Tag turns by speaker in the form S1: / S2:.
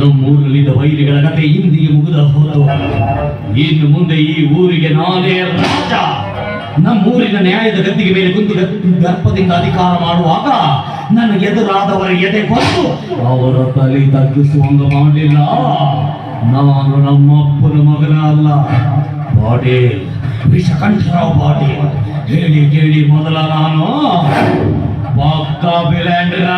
S1: ನಮ್ಮೂರಿನಲ್ಲಿದ್ದ ವೈರಿಗಳ ಕತೆ ಇಂದಿಗೆ ಮುಗಿದ ಹೋದು ಇನ್ನು ಮುಂದೆ ಈ ಊರಿಗೆ ನಾನೇ ರಾಜ. ನಮ್ಮೂರಿನ ನ್ಯಾಯದ ಗದ್ದಿಗೆ ಮೇಲೆ ಕುಂತು ಗರ್ಭದಿಂದ ಅಧಿಕಾರ ಮಾಡುವಾಗ ನನ್ನ ಎದುರಾದವರ ಎದೆ ಕೊಟ್ಟು ಅವರ ತಲೆ ತಗ್ಗಿಸುವಂಗ ಮಾಡಲಿಲ್ಲ ನಾನು ನಮ್ಮಪ್ಪನ ಮಗನ ಅಲ್ಲ. ಪಾಟೀಲ್ ವಿಷಕಂಠರಾವ್ ಪಾಟೀಲ್ ಹೇಳಿ ಕೇಳಿ ಮೊದಲ ನಾನು. ಬಾಕ್ಕಾಬಿಲ್ಯಾಂಡ್ರ